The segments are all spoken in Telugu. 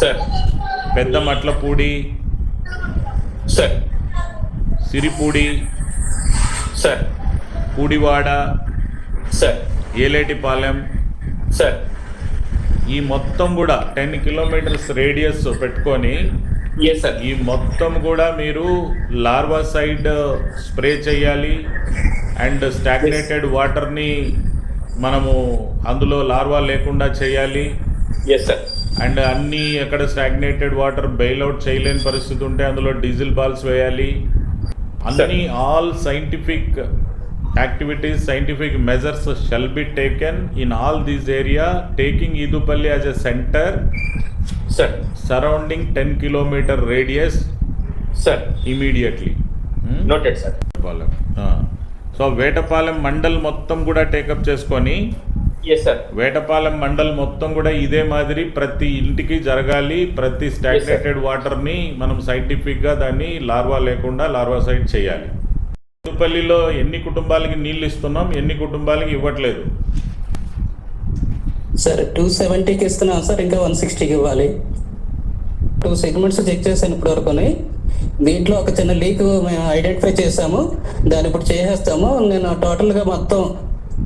సార్. పెద్ద Matlapudi sir. Siripudi sir. Pudivada. Sir. Eletipalem. Sir. ఈ మొత్తం కూడా టెన్ కిలోమీటర్స్ రేడియస్ పెట్టుకొని ఎస్ సార్ ఈ మొత్తం కూడా మీరు లార్వా సైడ్ స్ప్రే చేయాలి. అండ్ స్టాగ్నేటెడ్ వాటర్ని మనము అందులో లార్వా లేకుండా చేయాలి. ఎస్ సార్ అండ్ అన్ని ఎక్కడ స్టాగ్నేటెడ్ వాటర్ బెయిల్అవుట్ చేయలేని పరిస్థితి ఉంటే అందులో డీజిల్ బాల్స్ వేయాలి. అన్ని all scientific activities scientific measures shall be taken in all these area taking Edupalli as a centre. Sir surrounding ten kilometre radius. Sir immediately. Noted sir Vetapalem. So Vetapalem mandal మొత్తం కూడా టేకప్ చేసుకొని సార్ వేటపాలెం మండల్ మొత్తం కూడా ఇదే మాదిరి ప్రతి ఇంటికి జరగాలి ప్రతి స్టాగ్నేటెడ్ వాటర్ని మనం సైంటిఫిక్గా దాన్ని లార్వా లేకుండా లార్వా సైడ్ చేయాలి. పుదుపల్లిలో ఎన్ని కుటుంబాలకి నీళ్ళు ఇస్తున్నాం ఎన్ని కుటుంబాలకి ఇవ్వట్లేదు? సార్ టూ సెవెంటీకి ఇస్తున్నాం సార్ ఇంకా వన్ సిక్స్టీకి ఇవ్వాలి. టూ సెగ్మెంట్స్ చెక్ చేశాను ఇప్పటి వరకుని దీంట్లో ఒక చిన్న లీక్ మేము ఐడెంటిఫై చేసాము దాన్ని ఇప్పుడు చేసేస్తాము. నేను టోటల్గా మొత్తం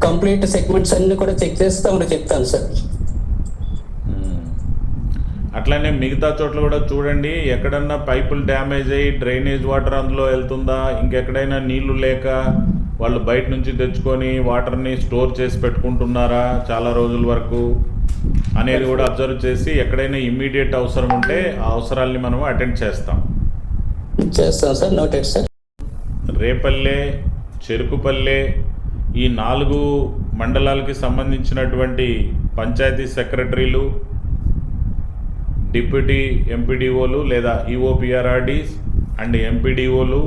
కంప్లీట్ సెగ్మెంట్స్ అన్ని కూడా చెక్ చేస్తామని చెప్తాను సార్. అట్లానే మిగతా చోట్ల కూడా చూడండి ఎక్కడన్నా పైపులు డ్యామేజ్ అయ్యి డ్రైనేజ్ వాటర్ అందులో వెళ్తుందా ఇంకెక్కడైనా నీళ్ళు లేక వాళ్ళు బయట నుంచి తెచ్చుకొని వాటర్ని స్టోర్ చేసి పెట్టుకుంటున్నారా చాలా రోజుల వరకు అనేది కూడా అబ్జర్వ్ చేసి ఎక్కడైనా ఇమ్మీడియట్ అవసరం ఉంటే ఆ అవసరాల్ని మనం అటెండ్ చేస్తాం. చేస్తాం sir noted sir. Repalle Cherukupalle ఈ నాలుగు మండలాలకి సంబంధించినటువంటి పంచాయతీ సెక్రటరీలు డిప్యూటీ ఎంపీడీఓలు లేదా ఈఓపిఆర్ఆర్డీస్ అండ్ ఎంపీడీఓలు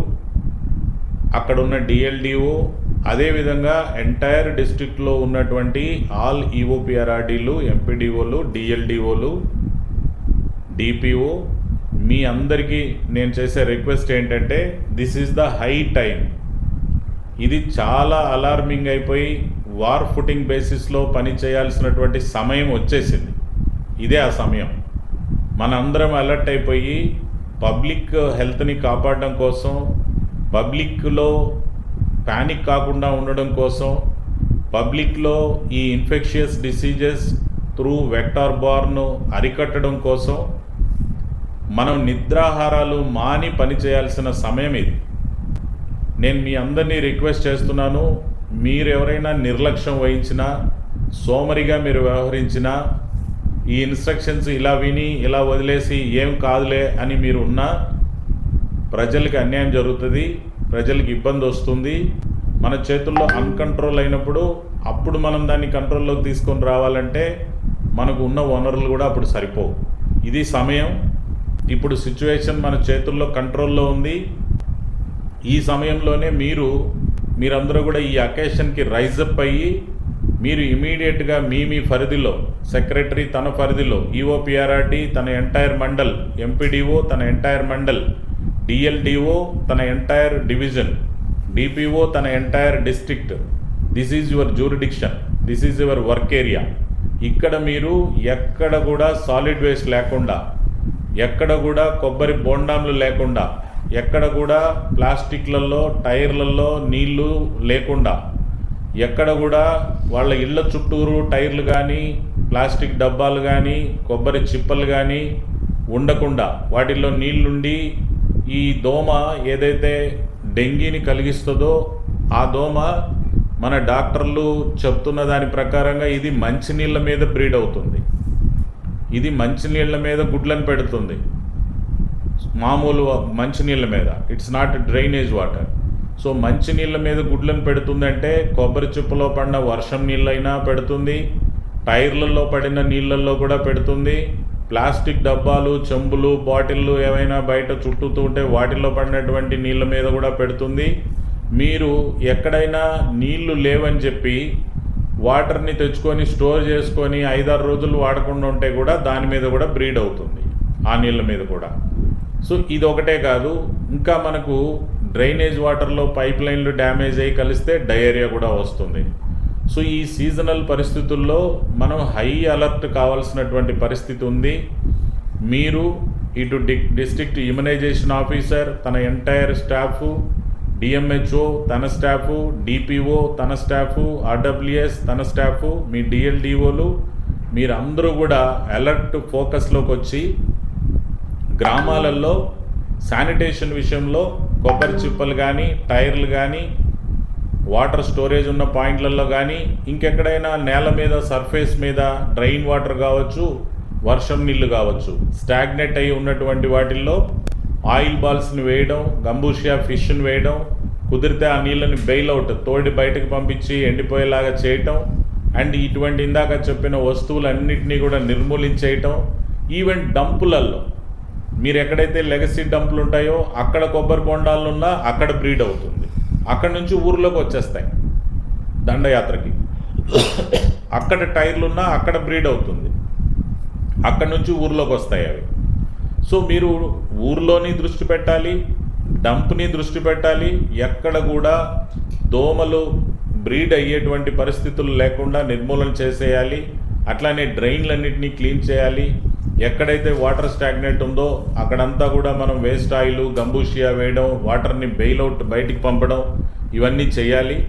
అక్కడ ఉన్న డిఎల్డిఓ అదేవిధంగా ఎంటైర్ డిస్ట్రిక్ట్లో ఉన్నటువంటి ఆల్ ఈఓపిఆర్ఆర్డీలు ఎంపీడీఓలు డిఎల్డిఓలు డిపిఓ మీ అందరికీ నేను చేసే రిక్వెస్ట్ ఏంటంటే this is the high time ఇది చాలా అలార్మింగ్ అయిపోయి వార్ ఫుటింగ్ బేసిస్లో పని చేయాల్సినటువంటి సమయం వచ్చేసింది. ఇదే ఆ సమయం. మనందరం అలర్ట్ అయిపోయి పబ్లిక్ హెల్త్ని కాపాడడం కోసం పబ్లిక్లో ప్యానిక్ కాకుండా ఉండడం కోసం పబ్లిక్లో ఈ infectious diseases through vector borne అరికట్టడం కోసం మనం నిద్రాహారాలు మాని పని చేయాల్సిన సమయం ఇది. నేను మీ అందరినీ రిక్వెస్ట్ చేస్తున్నాను మీరు ఎవరైనా నిర్లక్ష్యం వహించినా సోమరిగా మీరు వ్యవహరించినా ఈ ఇన్స్ట్రక్షన్స్ ఇలా విని ఇలా వదిలేసి ఏం కాదులే అని మీరు ఉన్నా ప్రజలకి అన్యాయం జరుగుతుంది ప్రజలకి ఇబ్బంది వస్తుంది. మన చేతుల్లో అన్కంట్రోల్ అయినప్పుడు అప్పుడు మనం దాన్ని కంట్రోల్లోకి తీసుకొని రావాలంటే మనకు ఉన్న వనరులు కూడా అప్పుడు సరిపోవు. ఇది సమయం. ఇప్పుడు సిచ్యువేషన్ మన చేతుల్లో కంట్రోల్లో ఉంది. ఈ సమయంలోనే మీరు మీరందరూ కూడా ఈ అకేషన్కి రైజప్ అయ్యి మీరు ఇమీడియట్గా మీ మీ పరిధిలో సెక్రటరీ తన పరిధిలో ఈఓపిఆర్ఆర్డి తన ఎంటైర్ మండల్ ఎంపీడీఓ తన ఎంటైర్ మండల్ డిఎల్డిఓ తన ఎంటైర్ డివిజన్ డిపిఓ తన entire district. This is your jurisdiction this is your work area ఇక్కడ మీరు ఎక్కడ కూడా సాలిడ్ వేస్ట్ లేకుండా ఎక్కడ కూడా కొబ్బరి బోండాంలు లేకుండా ఎక్కడ కూడా ప్లాస్టిక్లలో టైర్లలో నీళ్ళు లేకుండా ఎక్కడ కూడా వాళ్ళ ఇళ్ళ చుట్టూరు టైర్లు కానీ ప్లాస్టిక్ డబ్బాలు కానీ కొబ్బరి చిప్పలు కానీ ఉండకుండా వాటిల్లో నీళ్ళుండి ఈ దోమ ఏదైతే డెంగీని కలిగిస్తుందో ఆ దోమ మన డాక్టర్లు చెప్తున్న దాని ప్రకారంగా ఇది మంచినీళ్ళ మీద బ్రీడ్ అవుతుంది. ఇది మంచినీళ్ళ మీద గుడ్లను పెడుతుంది. మామూలు మంచినీళ్ళ మీద. It's not drainage water so మంచినీళ్ళ మీద గుడ్లను పెడుతుందంటే కొబ్బరి చిప్పలో పడిన వర్షం నీళ్ళైనా పెడుతుంది. టైర్లలో పడిన నీళ్ళల్లో కూడా పెడుతుంది. ప్లాస్టిక్ డబ్బాలు చెంబులు బాటిళ్ళు ఏవైనా బయట చుట్టూతూ ఉంటే వాటిల్లో పడినటువంటి నీళ్ళ మీద కూడా పెడుతుంది. మీరు ఎక్కడైనా నీళ్ళు లేవని చెప్పి వాటర్ని తెచ్చుకొని స్టోర్ చేసుకొని ఐదారు రోజులు వాడకుండా ఉంటే కూడా దాని మీద కూడా బ్రీడ్ అవుతుంది. ఆ నీళ్ళ మీద కూడా. సో ఇది ఒకటే కాదు ఇంకా మనకు డ్రైనేజ్ వాటర్లో పైప్ లైన్లు డ్యామేజ్ అయ్యి కలిస్తే డయేరియా కూడా వస్తుంది. సో ఈ సీజనల్ పరిస్థితుల్లో మనం హై అలర్ట్ కావాల్సినటువంటి పరిస్థితి ఉంది. మీరు ఇటు డి డిస్ట్రిక్ట్ ఇమ్యునైజేషన్ ఆఫీసర్ తన ఎంటైర్ స్టాఫ్ డిఎంహెచ్ఓ తన స్టాఫ్ డిపిఓ తన స్టాఫ్ ఆర్డబ్ల్యూఎస్ తన స్టాఫ్ మీ డిఎల్డిఓలు మీరందరూ కూడా అలర్ట్ ఫోకస్లోకి వచ్చి గ్రామాలలో శానిటేషన్ విషయంలో కొబ్బరి చిప్పలు కానీ టైర్లు కానీ వాటర్ స్టోరేజ్ ఉన్న పాయింట్లలో కానీ ఇంకెక్కడైనా నేల మీద సర్ఫేస్ మీద డ్రైన్ వాటర్ కావచ్చు వర్షం నీళ్ళు కావచ్చు స్టాగ్నెట్ అయి ఉన్నటువంటి వాటిల్లో ఆయిల్ బాల్స్ని వేయడం గంబూషియా ఫిష్ని వేయడం కుదిరితే ఆ నీళ్ళని బెయిల్అవుట్ తోడి బయటకు పంపించి ఎండిపోయేలాగా చేయటం అండ్ ఇటువంటి ఇందాక చెప్పిన వస్తువులన్నింటినీ కూడా నిర్మూలించేయటం ఈవెన్ డంపులలో మీరు ఎక్కడైతే లెగసీ డంపులు ఉంటాయో అక్కడ కొబ్బరి బొండాలు ఉన్నా అక్కడ బ్రీడ్ అవుతుంది. అక్కడ నుంచి ఊర్లోకి వచ్చేస్తాయి దండయాత్రకి. అక్కడ టైర్లు ఉన్నా అక్కడ బ్రీడ్ అవుతుంది. అక్కడ నుంచి ఊర్లోకి వస్తాయి అవి. సో మీరు ఊర్లోని దృష్టి పెట్టాలి డంప్ని దృష్టి పెట్టాలి ఎక్కడ కూడా దోమలు బ్రీడ్ అయ్యేటువంటి పరిస్థితులు లేకుండా నిర్మూలన చేసేయాలి అట్లానే డ్రైన్లన్నింటినీ క్లీన్ చేయాలి ఎక్కడైతే వాటర్ స్టాగ్నెంట్ ఉందో అక్కడంతా కూడా మనం వేస్ట్ ఆయిల్ గంబూషియా వేయడం వాటర్ని బెయిల్అవుట్ బయటికి పంపడం ఇవన్నీ చేయాలి.